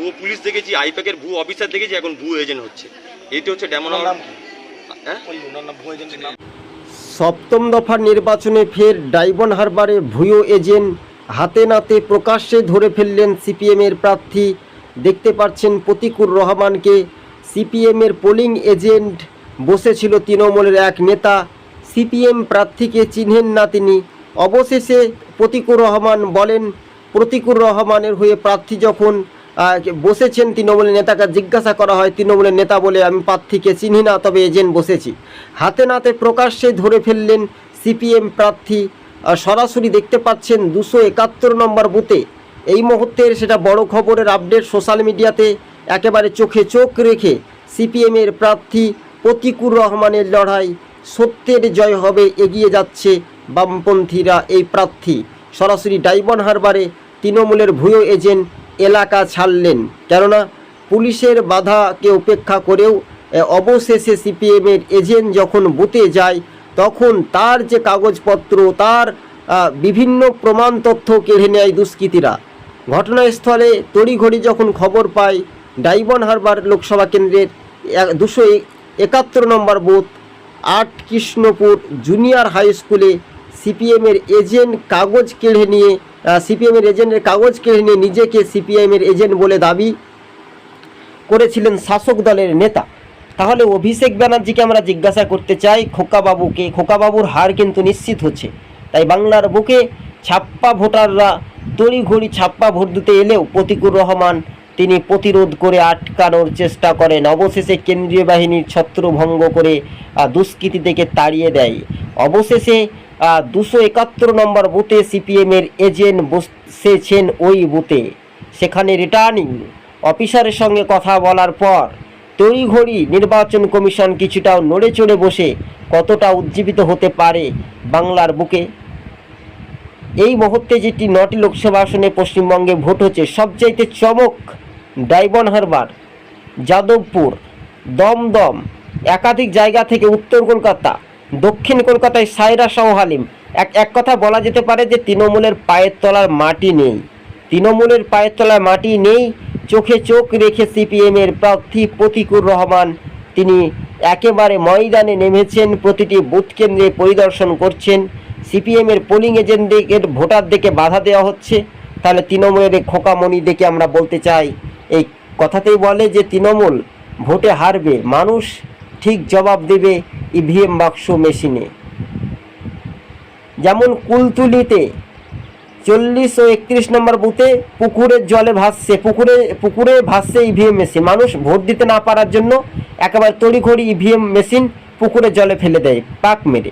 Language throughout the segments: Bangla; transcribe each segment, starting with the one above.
ভুয়ো পুলিশ দেখেছি আইপ্যাকের ভুয়ো অফিসার দেখেছি এখন ভুয়ো এজেন্ট হচ্ছে। এটি হচ্ছে ডেমন নাম কি? হ্যাঁ? ওই ওনার নাম ভুয়ো এজেন্টের নাম। সপ্তম দফার নির্বাচনে ফের ডাইবন হারবারে ভুয়ো এজেন্ট হাতে নাতে প্রকাশ্যে ধরে ফেললেন সিপিএমের প্রার্থী। দেখতে পাচ্ছেন প্রতিকুর রহমানকে। সিপিএমের পোলিং এজেন্ট বসেছিল তৃণমূলের এক নেতা। সিপিএম প্রার্থীকে চিনেন না তিনি। অবশেষে প্রতিকুর রহমান বলেন প্রতিকুর রহমানের হয়ে প্রার্থী যখন বসেছেন তৃণমূলের নেতাকে জিজ্ঞাসা করা হয়, তৃণমূলের নেতা বলে, আমি প্রার্থীকে চিনি না, তবে এজেন্ট বসেছি। হাতে নাতে প্রকাশ্যে ধরে ফেললেন সিপিএম প্রার্থী। সরাসরি দেখতে পাচ্ছেন দুশো একাত্তর নম্বর বুথে। এই মুহূর্তের সেটা বড় খবরের আপডেট সোশ্যাল মিডিয়াতে একেবারে চোখে চোখ রেখে সিপিএমের প্রার্থী প্রতিকুর রহমানের লড়াই সত্যের জয় হবে, এগিয়ে যাচ্ছে বামপন্থীরা এই প্রার্থী। সরাসরি ডাইবন হারবারে তৃণমূলের ভুয়ো এজেন্ট এলাকা ছাড়লেন। কেননা পুলিশের বাধাকে উপেক্ষা করেও অবশেষে সিপিএমের এজেন্ট যখন বুথে যায়, তখন তার যে কাগজপত্র, তার বিভিন্ন প্রমাণ তথ্য কেড়ে নেয় দুষ্কৃতীরা। ঘটনাস্থলে তড়িঘড়ি যখন খবর পায়, ডাইবন হারবার লোকসভা কেন্দ্রের দুশো একাত্তর নম্বর বুথ, আট কৃষ্ণপুর জুনিয়র হাই স্কুলে সিপিএমের এজেন্ট কাগজ কেড়ে নিয়ে সিপিএমের এজেন্টের কাগজ কেড়ে নিয়ে নিজেকে সিপিএমের এজেন্ট বলে দাবি করেছিলেন শাসক দলের নেতা। তাহলে অভিষেক ব্যানার্জিকে আমরা জিজ্ঞাসা করতে চাই খোকাবাবুকে। খোকাবাবুর হার কিন্তু নিশ্চিত হচ্ছে। তাই বাংলার বুকে ছাপ্পা ভোটাররা তড়িঘড়ি ছাপ্পা ভোট দিতে এলেও প্রতিকুর রহমান তিনি প্রতিরোধ করে আটকানোর চেষ্টা করেন। অবশেষে কেন্দ্রীয় বাহিনীর ছত্রভঙ্গ করে আহ, দুষ্কৃতীদেরকে তাড়িয়ে দেয়। অবশেষে দুশো একাত্তর নম্বর বুথে সিপিএমের এজেন্ট বসেছেন ওই বুথে। সেখানে রিটার্নিং অফিসারের সঙ্গে কথা বলার পর তড়িঘড়ি নির্বাচন কমিশন কিছুটাও নড়ে চড়ে বসে কতটা উজ্জীবিত হতে পারে বাংলার বুকে। এই মুহূর্তে যেটি নটি লোকসভা আসনে পশ্চিমবঙ্গে ভোট হচ্ছে, সবচাইতে চমক ডাইবন হারবার, যাদবপুর, দমদম, একাধিক জায়গা থেকে উত্তর কলকাতা দক্ষিণ কলকাতায় সাইরা শাহ হালিম। এক এক কথা বলা যেতে পারে যে তৃণমূলের পায়ের তলার মাটি নেই। তৃণমূলের পায়ের তলায় মাটি নেই, চোখে চোখ রেখে সিপিএমের প্রার্থী প্রতিকুর রহমান। তিনি একেবারে ময়দানে নেমেছেন, প্রতিটি বুথ কেন্দ্রে পরিদর্শন করছেন। সিপিএমের পোলিং এজেন্টদের ভোটারদেরকে বাধা দেওয়া হচ্ছে। তাহলে তৃণমূলের খোকামণি দেখে আমরা বলতে চাই, এই কথাতেই বলে যে তৃণমূল ভোটে হারবে, মানুষ ঠিক জবাব দেবে। ইভিএম বাক্স মেশিনে। যেমন কুলতুলিতে চল্লিশ ও একত্রিশ নম্বর বুথে পুকুরের জলে ভাসছে, পুকুরে পুকুরে ভাসছে ইভিএম মেশিন। মানুষ ভোট দিতে না পারার জন্য একেবারে তড়িঘড়ি ইভিএম মেশিন পুকুরের জলে ফেলে দেয়, পাক মেরে,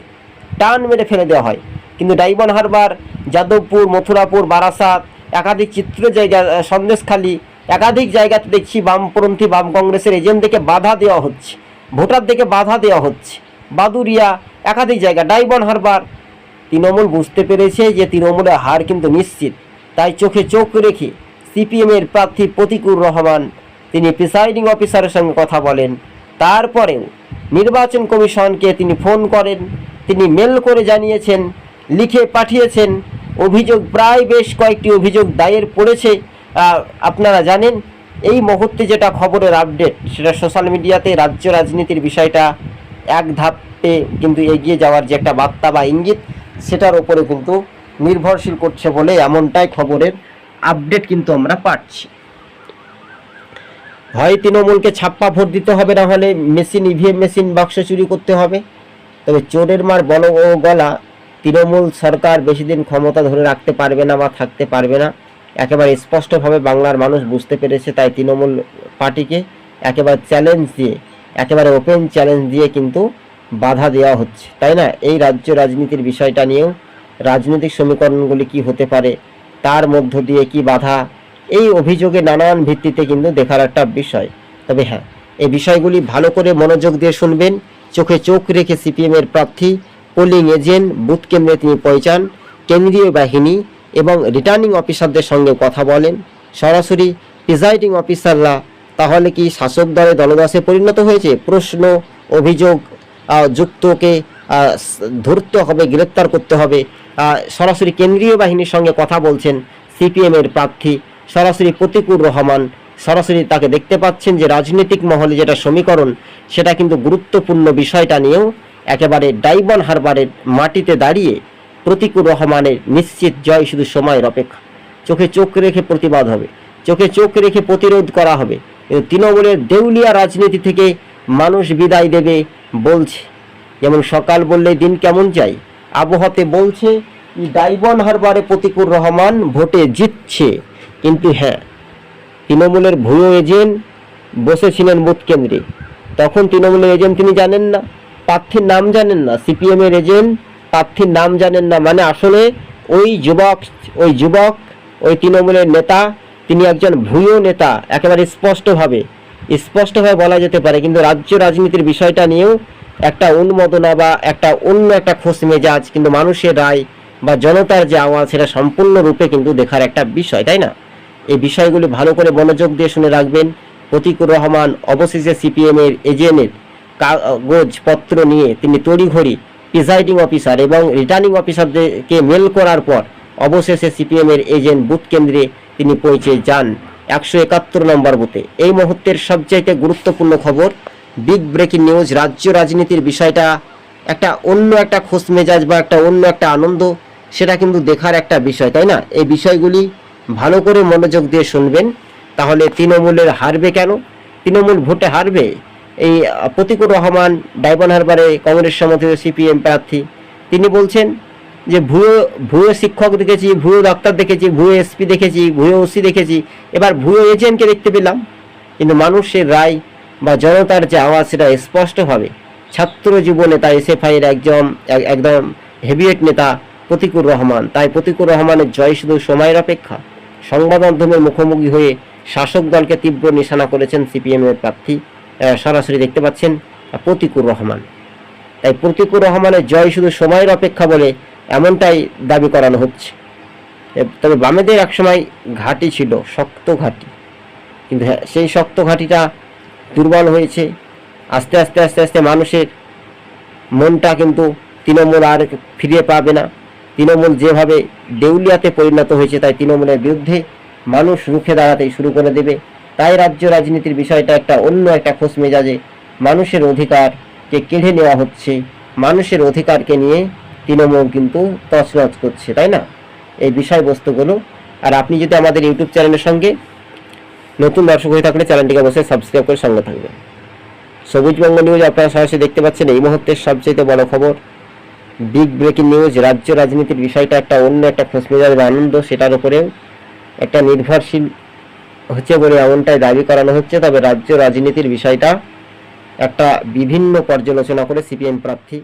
টান মেরে ফেলে দেওয়া হয়। কিন্তু ডাইবন হারবার, যাদবপুর, মথুরাপুর, বারাসাত, একাধিক চিত্র জায়গা সন্দেশখালী, একাধিক জায়গাতে দেখছি বামপন্থী, বাম কংগ্রেসের এজেন্টদেরকে বাধা দেওয়া হচ্ছে, ভোটারদেরকে বাধা দেওয়া হচ্ছে। বাদুরিয়া, একাধিক জায়গা, ডাইবন হারবার। তৃণমূল বুঝতে পেরেছে যে তৃণমূলের হার কিন্তু নিশ্চিত। তাই চোখে চোখ রেখে সিপিএমের প্রার্থী প্রতিকুর রহমান, তিনি প্রিসাইডিং অফিসারের সঙ্গে কথা বলেন। তারপরেও নির্বাচন কমিশনকে তিনি ফোন করেন। তিনি মেল করে জানিয়েছেন, লিখে পাঠিয়েছেন, অভিযোগ প্রায় বেশ কয়েকটি অভিযোগ দায়ের পড়েছে। আপনারা জানেন, এই মুহূর্তে যেটা খবরের আপডেট, সেটা সোশ্যাল মিডিয়াতে রাজ্য রাজনীতির বিষয়টা এক ধাপে কিন্তু এগিয়ে যাওয়ার যে একটা বার্তা বা ইঙ্গিত, সেটার উপরে কিন্তু নির্ভরশীল করছে বলে এমনটাই খবরের আপডেট কিন্তু আমরা পাচ্ছি। হয় তৃণমূলকে ছাপ্পা ভোট দিতে হবে না হলে মেশিন ইভিএম মেশিন বাক্স চুরি করতে হবে। তবে চোরের মার বল ও গলা তৃণমূল সরকার বেশি দিন ক্ষমতা ধরে রাখতে পারবে না বা থাকতে পারবে না। একেবারে স্পষ্টভাবে বাংলার মানুষ বুঝতে পেরেছে তাই তৃণমূল পার্টিকে একেবারে চ্যালেঞ্জ দিয়ে একেবারে ওপেন চ্যালেঞ্জ দিয়ে কিন্তু বাধা দেওয়া হচ্ছে। তাই না? এই রাজ্য রাজনীতির বিষয়টা নিয়েও রাজনৈতিক সমীকরণগুলি কি হতে পারে, তার মধ্য দিয়ে কি বাধা, এই অভিযোগে নানান ভিত্তিতে কিন্তু দেখার একটা বিষয়। তবে হ্যাঁ এই বিষয়গুলি ভালো করে মনোযোগ দিয়ে শুনবেন। চোখে চোখ রেখে সিপিএমের প্রার্থী পোলিং এজেন্ট বুথ কেন্দ্রে তিনি পৌঁছান। কেন্দ্রীয় বাহিনী এবং রিটার্নিং অফিসারদের সঙ্গে কথা বলেন। সরাসরি প্রিজাইডিং অফিসাররা তাহলে কি শাসক দলে দলদাসে পরিণত হয়েছে? প্রশ্ন, অভিযোগ যুক্তকে ধরতে হবে, গ্রেপ্তার করতে হবে। সরাসরি কেন্দ্রীয় বাহিনীর সঙ্গে কথা বলছেন সিপিএমের প্রার্থী, সরাসরি প্রতিকুর রহমান। সরাসরি তাকে দেখতে পাচ্ছেন যে রাজনৈতিক মহলে যেটা সমীকরণ, সেটা কিন্তু গুরুত্বপূর্ণ বিষয়টা নিয়েও একেবারে ডাইবন হারবারের মাটিতে দাঁড়িয়ে প্রতিকুর রহমানের নিশ্চিত জয় শুধু সময়ের অপেক্ষা। চোখে চোখ রেখে প্রতিবাদ হবে। চোখে চোখ রেখে প্রতিরোধ করা হবে। কিন্তু তৃণমূলের দেউলিয়া রাজনীতি থেকে মানুষ বিদায় দেবে বলছে। যেমন সকাল বললে দিন কেমন চাই আবহাওয়াতে বলছে, ডাইবন হারবারে প্রতিকুর রহমান ভোটে জিতছে। কিন্তু হ্যাঁ তৃণমূলের ভুয়ো এজেন্ট বসেছিলেন বুথ কেন্দ্রে। তখন তৃণমূলের এজেন্ট তিনি জানেন না, প্রার্থীর নাম জানেন না, সিপিএমের এজেন্ট প্রার্থীর নাম জানেন না। মানে আসলে ওই যুবক ওই যুবক, ওই তৃণমূলের নেতা তিনি একজন ভুয়ো নেতা, একেবারে স্পষ্টভাবে। স্পষ্টভাবে বলা যেতে পারে, কিন্তু রাজ্য রাজনীতির বিষয়টা নিয়েও একটা উন্মোদনা বা একটা অন্য একটা খোঁজ মেজাজ, কিন্তু মানুষের রায় বা জনতার যে আওয়াজ, সেটা সম্পূর্ণরূপে কিন্তু দেখার একটা বিষয়, তাই না? এই বিষয়গুলি ভালো করে মনোযোগ দিয়ে শুনে রাখবেন। প্রতিকুর রহমান অবশেষে সিপিএম এর এজেন্টের কাগজপত্র নিয়ে তিনি তড়িঘড়ি প্রিজাইডিং অফিসার এবং রিটার্নিং অফিসারদেরকে মেল করার পর অবশেষে সিপিএম এর এজেন্ট বুথ কেন্দ্রে তিনি পৌঁছে যান। একশো একাত্তর নম্বর বুথে। এই মুহূর্তের সবচাইতে গুরুত্বপূর্ণ খবর, বিগ ব্রেকিং নিউজ, রাজ্য রাজনীতির বিষয়টা, একটা অন্য একটা খোঁজ মেজাজ বা একটা অন্য একটা আনন্দ, সেটা কিন্তু দেখার একটা বিষয়, তাই না? এই বিষয়গুলি ভালো করে মনোযোগ দিয়ে শুনবেন। তাহলে তৃণমূলের হারবে কেন? তৃণমূল ভোটে হারবে? এই প্রতিকুর রহমান ডাইবন হারবারে কংগ্রেস সমর্থিত সিপিএম প্রার্থী, তিনি বলছেন যে ভুয়ো ভুয়ো শিক্ষক দেখেছি, ভুয়ো ডাক্তার দেখেছি, ভুয়ো এসপি দেখেছি, ভুয়ো ওসি দেখেছি, এবার ভুয়ো এজেন্টকে দেখতে পেলাম। কিন্তু মানুষের রায় বা জনতার যে আওয়াজ সেটা স্পষ্টভাবে ছাত্র জীবনে তাই এসএফআইয়ের একজন, এক- একদম হেভিয়েট নেতা প্রতিকুর রহমান। তাই প্রতিকুর রহমানের জয় শুধু সময়ের অপেক্ষা। সংবাদ মাধ্যমের মুখোমুখি হয়ে শাসক দলকে তীব্র নিশানা করেছেন সিপিএম এর প্রার্থী। সরাসরি দেখতে পাচ্ছেন প্রতিকুর রহমান। তাই প্রতিকুর রহমানের জয় শুধু সময়ের অপেক্ষা বলে এমনটাই দাবি করানো হচ্ছে। তবে বামেদের একসময় ঘাঁটি ছিল শক্ত ঘাঁটি। কিন্তু হ্যাঁ, সেই শক্ত ঘাঁটিটা দুর্বল হয়েছে। আস্তে আস্তে আস্তে আস্তে মানুষের মনটা কিন্তু তৃণমূল আর ফিরে পাবে না। তৃণমূল যেভাবে দেউলিয়াতে পরিণত হয়েছে তাই তৃণমূলের বিরুদ্ধে মানুষ রুখে দাঁড়াতে শুরু করে দেবে। তাই রাজ্য রাজনীতির বিষয়টা একটা অন্য একটা খোঁজ মেজাজে মানুষের অধিকারকে কেড়ে নেওয়া হচ্ছে। মানুষের অধিকারকে নিয়ে তৃণমূল কিন্তু তছনছ করছে, তাই না? এই বিষয়বস্তুগুলো। আর আপনি যদি আমাদের ইউটিউব চ্যানেলের সঙ্গে নতুন দর্শক হয়ে থাকলে চ্যানেলটিকে অবশ্যই সাবস্ক্রাইব করে সঙ্গে থাকবেন। সবুজবঙ্গ নিউজ আপনারা সরাসরি দেখতে পাচ্ছেন, এই মুহূর্তের সবচেয়ে বড় খবর, বিগ ব্রেকিং নিউজ, রাজ্য রাজনীতির বিষয়টা একটা অন্য একটা খোঁজমেজাজ বা আনন্দ, সেটার উপরেও একটা নির্ভরশীল হচ্ছে বলে এমনটাই দাবি করানো হচ্ছে। তবে রাজ্য রাজনীতির বিষয়টা একটা বিভিন্ন পর্যালোচনা করে সিপিএম প্রার্থী